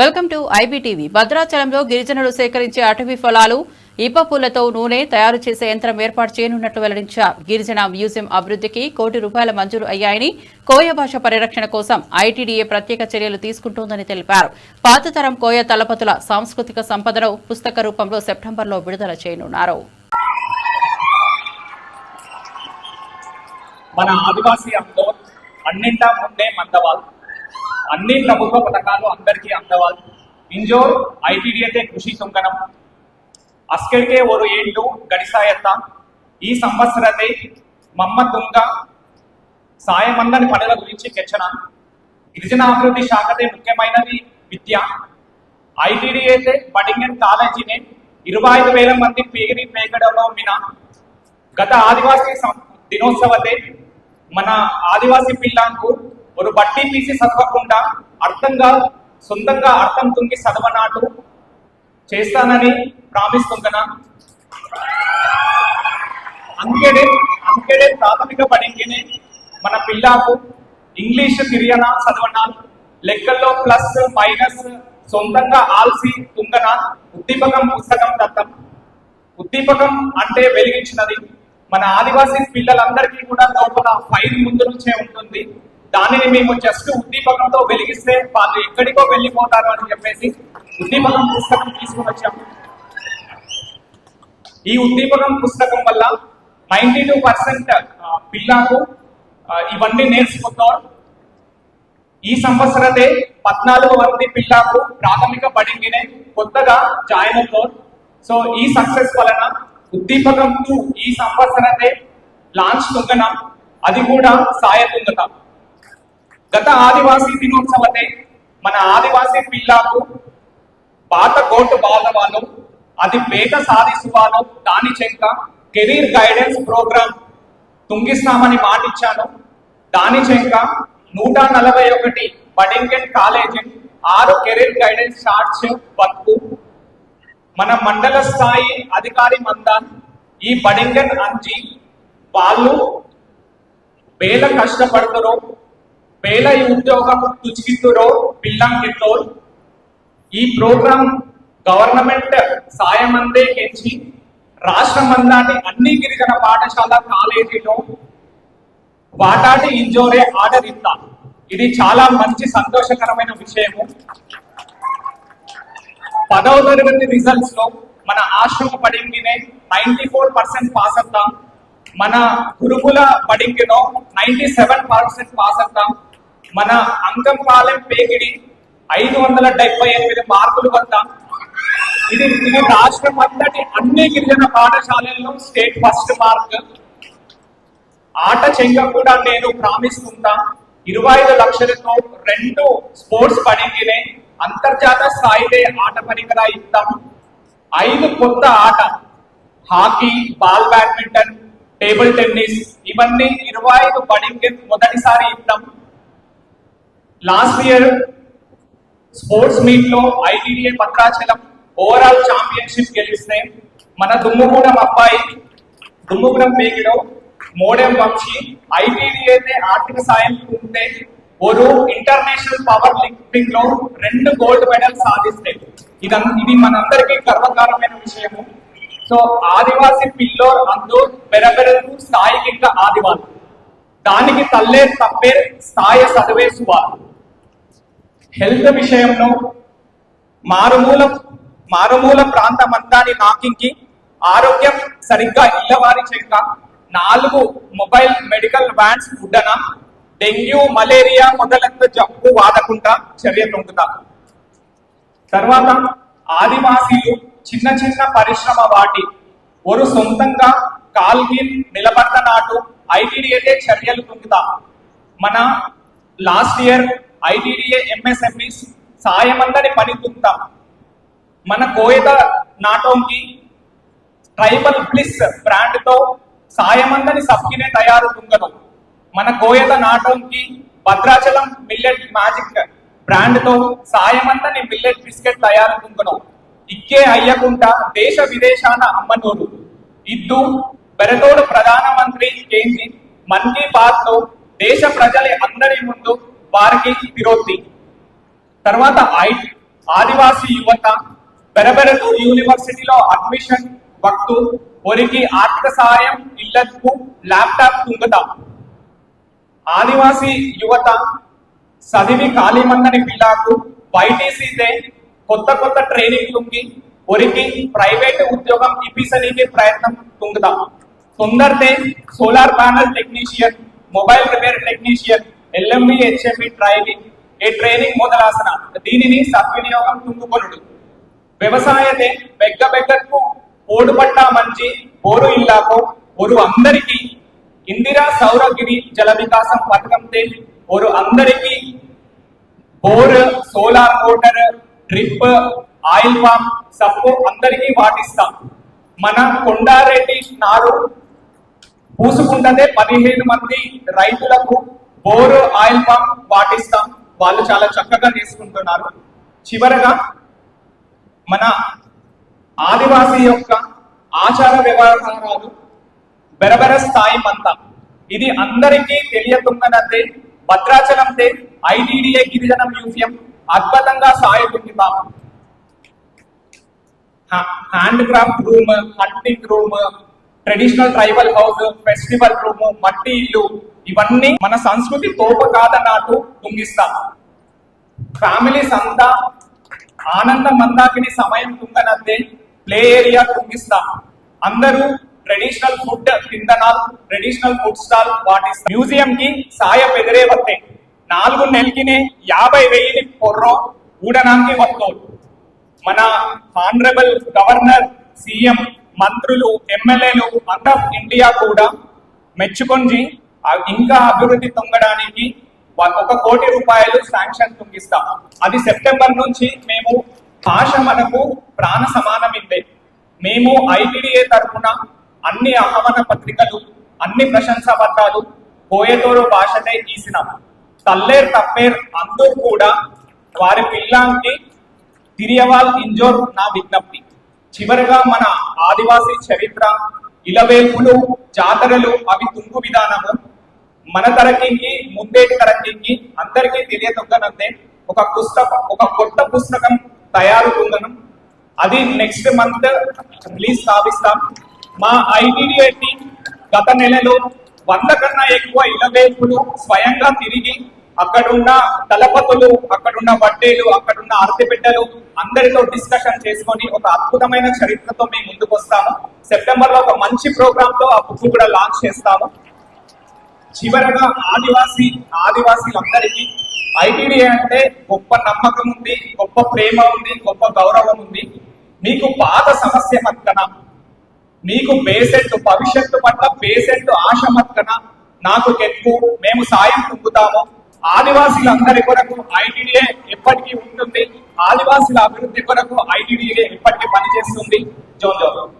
Welcome to IBTV. భద్రాచలంలో గిరిజనులు సేకరించే అటవీ ఫలాలు ఇప్ప పూలతో నూనె తయారు చేసే యంత్రం ఏర్పాటు చేయనున్నట్లు వెల్లడించారు. గిరిజన మ్యూజియం అభివృద్ధికి కోటి రూపాయల మంజూరు అయ్యాయని కోయ భాష పరిరక్షణ కోసం ఐటీడీఏ ప్రత్యేక చర్యలు తీసుకుంటోందని తెలిపారు. పాతతరం కోయ తలపతుల సాంస్కృతిక సంపదను పుస్తక రూపంలో సెప్టెంబర్లో విడుదల చేయనున్నారు. మన ఆదివాసీ అందోళ్ అన్నింటా ముందే మందవాళ్ళు. అన్ని ప్రభుత్వ పథకాలు అందరికీ అందవాలి. ఇంజోర్ ఐటీడీఏతే కృషి సుంకనం. అస్కెల్కే ఓరు ఏళ్ళు గడిసాయత్త. ఈ సంవత్సరతే మమ్మ తుంగ సాయమందని పనుల గురించి కెచ్చన. గిరిజనాభివృద్ధి శాఖతే ముఖ్యమైనది విద్య. ఐటీడీఏతే బడింగన్ కాలేజీనే ఇరవై ఐదు వేల మంది పేగిరి పేగడంలో మిన. గత ఆదివాసీ సం- దినోత్సవతే మన ఆదివాసీ పిల్లాంకు ఒక బట్టి తీసి చదవకుండా అర్థంగా సొంతంగా అర్థం తుంగి చదవనాటు చేస్తానని ప్రామిస్ తుంగనా అంకెడే అంకెడే ప్రాథమిక పడింగినే మన పిల్లకు ఇంగ్లీష్ తిరియనా చదవనా? లెక్కల్లో ప్లస్ మైనస్ సొంతంగా ఆల్సి తుంగన? ఉద్దీపకం పుస్తకం దత్తం. ఉద్దీపకం అంటే వెలిగించినది. మన ఆదివాసీ పిల్లలందరికీ కూడా లోపల ఫైల్ ముందు నుంచే ఉంటుంది. దానిని మేము జస్ట్ ఉద్దీపకంతో వెలిగిస్తే వాళ్ళు ఎక్కడికో వెళ్ళిపోతారు అని చెప్పేసి ఉద్దీపకం పుస్తకం తీసుకుని వచ్చాము ఈ ఉద్దీపకం పుస్తకం వల్ల నైన్టీ టూ పర్సెంట్ పిల్లకు ఇవన్నీ నేర్చుకుంటారు ఈ సంవత్సరతే పద్నాలుగు మంది పిల్లకు ప్రాథమిక బడింగినే కొత్తగా జాయిన్ అవుతారు సో ఈ సక్సెస్ వలన ఉద్దీపకం టూ ఈ సంవత్సరతే లాంచ్ తుంగన అది కూడా సాయతుంగత గత ఆదివాసీ దినోత్సవమే మన ఆదివాసీ పిల్లకు పాత కోర్టు బాధవాలు అది పేట సాధిಸುవాలో దాని చెంక కెరీర్ గైడెన్స్ ప్రోగ్రామ్ తుంగిస్తామని మాటిచ్చాను. దాని చెంక నూట నలభై ఒకటి బడింగన్ కాలేజ్ ఆరు కెరీర్ గైడెన్స్ షార్ట్స్ వర్క్. మన మండల స్థాయి అధికారి మందాన్ ఈ బడింగన్ అంజీ వాళ్ళు వేల కష్టపడుతున్నారు వేల ఈ ఉద్యోగం పిల్లం పిల్లంకితో ఈ ప్రోగ్రామ్ గవర్నమెంట్ సాయం అందే కెంచి రాష్ట్రమందాటి అన్ని గిరిజన పాఠశాల కాలేజీలో వాటాటి ఇంజోరే ఆర్డర్ ఇద్దాం ఇది చాలా మంచి సంతోషకరమైన విషయము. పదవ తరగతి రిజల్ట్స్లో మన ఆశ్రమ పడింగినే నైన్టీ ఫోర్ పర్సెంట్ పాస్ అవుతాం మన గురుకుల పడింగిలో నైన్టీ సెవెన్ పర్సెంట్ పాస్ అవుతాం మన అంకంపాలెం పేగిడి ఐదు వందల డెబ్బై ఎనిమిది మార్కులు వద్ద. ఇది ఇది రాష్ట్రం అంతటి అన్ని గిరిజన పాఠశాలల్లో స్టేట్ ఫస్ట్ మార్క్. ఆట చెంగ కూడా నేను ప్రామిస్తుంటా. ఇరవై ఐదు లక్షలతో రెండు స్పోర్ట్స్ పడింగినే అంతర్జాతీయ స్థాయిలో ఆట పరికరా ఇద్దాం. ఐదు కొత్త ఆట. Hockey ball badminton table tennis ఇవన్నీ ఇరవై ఐదు పడింగ్ మొదటిసారి ఇద్దాం. లాస్ట్ ఇయర్ స్పోర్ట్స్ మీట్లో ఐటీడీఏ భద్రాచలం ఓవరాల్ ఛాంపియన్షిప్ గెలిస్తే మన దుమ్ముగూడెం అబ్బాయి దుమ్ముగూడెం పేగిలో మోడెం వంశీ ఐటీడీఏ ఆర్థిక సాయం ఉంటే ஒரு ఇంటర్నేషనల్ పవర్ లిఫ్టింగ్లో రెండు గోల్డ్ మెడల్ సాధిస్తే. ఇదం ఇది మనందరికీ గర్వకారమైన విషయము. సో ఆదివాసి పిల్లోర్ అందూర్ బెరబెరకు స్థాయికి ఇంకా ఆదివాసి దానికి తల్లే తప్పే స్థాయి చదివేసువారు హెల్త్ విషయంలో మారుమూల మారుమూల ప్రాంతమంతాని నాకింకి ఆరోగ్యం సరిగ్గా ఇల్లవారి చెంక నాలుగు మొబైల్ మెడికల్ వ్యాన్స్ ఉడ్డన డెంగ్యూ మలేరియా మొదలైన జబ్బు వాడకుండా చర్య తొంగుతా. తర్వాత ఆదివాసీలు చిన్న చిన్న పరిశ్రమ వాటి ఒరు సొంతంగా కాల్గిన్ నిలబడ్డ నాటు ఐటీడీఏ చర్యలు తొంగుతా. మన లాస్ట్ ఇయర్ ఐటీడీఏ ఎంఎస్ఎంఈస్ సాయమందని పని మన కోయత నాటోంకి ట్రైబల్ బ్లిస్ బ్రాండ్తో సాయమందని సబ్కినే తయారు తుంగను మన కోయత నాటోంకి భద్రాచలం మిల్లెట్ మ్యాజిక్ బ్రాండ్తో సాయమందని మిల్లెట్ బిస్కెట్ తయారు తుంగను ఇక్కే అయ్యకుండా దేశ విదేశాన అమ్మనూరు ఇద్దు బెరతోడు ప్రధానమంత్రి కేంద్రి మన్ కీ బాత్లో దేశ ప్రజల అందరి ముందు వారికి విరోధి. తర్వాత ఐ ఆదివాసీ యువత బెరబెరతూర్ యూనివర్సిటీలో అడ్మిషన్ వక్తు ఒరికి ఆర్థిక సహాయం ఇళ్ళకు ల్యాప్టాప్ తుంగుతాం ఆదివాసీ యువత చదివి ఖాళీమందని పిల్లకు వైటీసీతే కొత్త కొత్త ట్రైనింగ్ తుంగి ఒరికి ప్రైవేట్ ఉద్యోగం ఇప్పించడానికి ప్రయత్నం తుంగుతాం తొందరతే solar panel technician mobile repair technician LMB HME training ఏ ట్రైనింగ్ మొదలాసన? దీనిని సద్వినియోగం తుంగుకొనుడు. వ్యవసాయతే బెగ్గ బెగ్గకు ఓడు పట్టా మంచి ఓరు ఇల్లాకు ఒరు అందరికీ. ఇందిరా సౌరగిరి జల వికాసం పథకంతే ఒరు అందరికీ. Bore solar motor drip oil pump సబ్బు అందరికీ వాటిస్తాం. మన కొండారెడ్డి నారు పూసుకుంటదే పదిహేను మంది రైతులకు బోరు ఆయిల్ పంప్ పాటిస్తాం. వాళ్ళు చాలా చక్కగా తీసుకుంటున్నారు చివరగా మన ఆదివాసీ యొక్క ఆచార వ్యవహారాలు బెరబెర స్థాయి మంత ఇది అందరికీ తెలియతుందనదే భద్రాచలంతే ఐటీడీఏ గిరిజన మ్యూజియం అద్భుతంగా సాగుతుంటాం hand craft room hunting room traditional tribal house festival room మట్టి ఇల్లు ఇవన్నీ మన సంస్కృతి తోప కాదన్నట్టు తుంగిస్తాం ఫ్యామిలీస్ అంతా ఆనందం మందాకిని సమయం తుంగనద్దే ప్లే ఏరియా తుంగిస్తాం అందరూ ట్రెడిషనల్ ఫుడ్ తిందనాలు ట్రెడిషనల్ ఫుడ్ స్టాల్ వాటి మ్యూజియం కి సాయ బెదిరే వస్తే నాలుగు నెలకినే యాభై వెయ్యిని పొర్రో ఊడనానికి వస్తోడు మన ఆనరబుల్ గవర్నర్ సీఎం మంత్రులు ఎమ్మెల్యేలు అంత ఇండియా కూడా మెచ్చుకొని ఇంకా అభివృద్ధి తొంగడానికి ఒక కోటి రూపాయలు శాంక్షన్ తొంగిస్తాం. అది సెప్టెంబర్ నుంచి మేము భాష మనకు ప్రాణ సమానమిందే మేము ఐటీడీఏ తరఫున అన్ని ఆహ్వాన పత్రికలు అన్ని ప్రశంసా పత్రాలు కోయతోరు భాషనే తీసినాం తల్లేర్ తప్పేర్ అందరూ కూడా వారి పిల్లాంకి తిరియవాల్ ఇంజోర్ నా విజ్ఞప్తి. చివరగా మన ఆదివాసీ చరిత్ర ఇలవేల్పులు జాతరలు అవి తుంగు విధానము. మన తరగతికి ముందేటి తరగతికి అందరికీ తెలియదొగ్గనంతే ఒక పుస్తకం ఒక కొత్త పుస్తకం తయారుకుందనం అది నెక్స్ట్ మంత్ రిలీజ్ కావిస్తాం మా ఐటీడీఏ టీం గత నెలలో వంద కన్నా ఎక్కువ ఇలవేల్పులు స్వయంగా తిరిగి అక్కడున్న తలపతులు అక్కడున్న వడ్డేలు అక్కడున్న అరటిబిడ్డలు అందరితో డిస్కషన్ చేసుకొని ఒక అద్భుతమైన చరిత్రతో మేము ముందుకు వస్తాము సెప్టెంబర్లో ఒక మంచి ప్రోగ్రామ్తో ఆ బుక్ కూడా లాంచ్ చేస్తాము. చివరగా ఆదివాసీ ఆదివాసీలందరికీ ఐటీడీ అంటే గొప్ప నమ్మకం ఉంది గొప్ప ప్రేమ ఉంది గొప్ప గౌరవం ఉంది. మీకు పాత సమస్య మక్కన మీకు పేసెంట్ భవిష్యత్తు పట్ల పేసెంట్ ఆశ మక్కన నాకు కెక్కు మేము సాయం పొందుతాము. ఆదివాసీలందరి కొరకు ఐటీడీఏ ఎప్పటికీ ఉంటుంది. ఆదివాసీల అభివృద్ధి కొరకు ఐటీడీఏ ఎప్పటికీ పనిచేస్తుంది. జోన్ జోన్.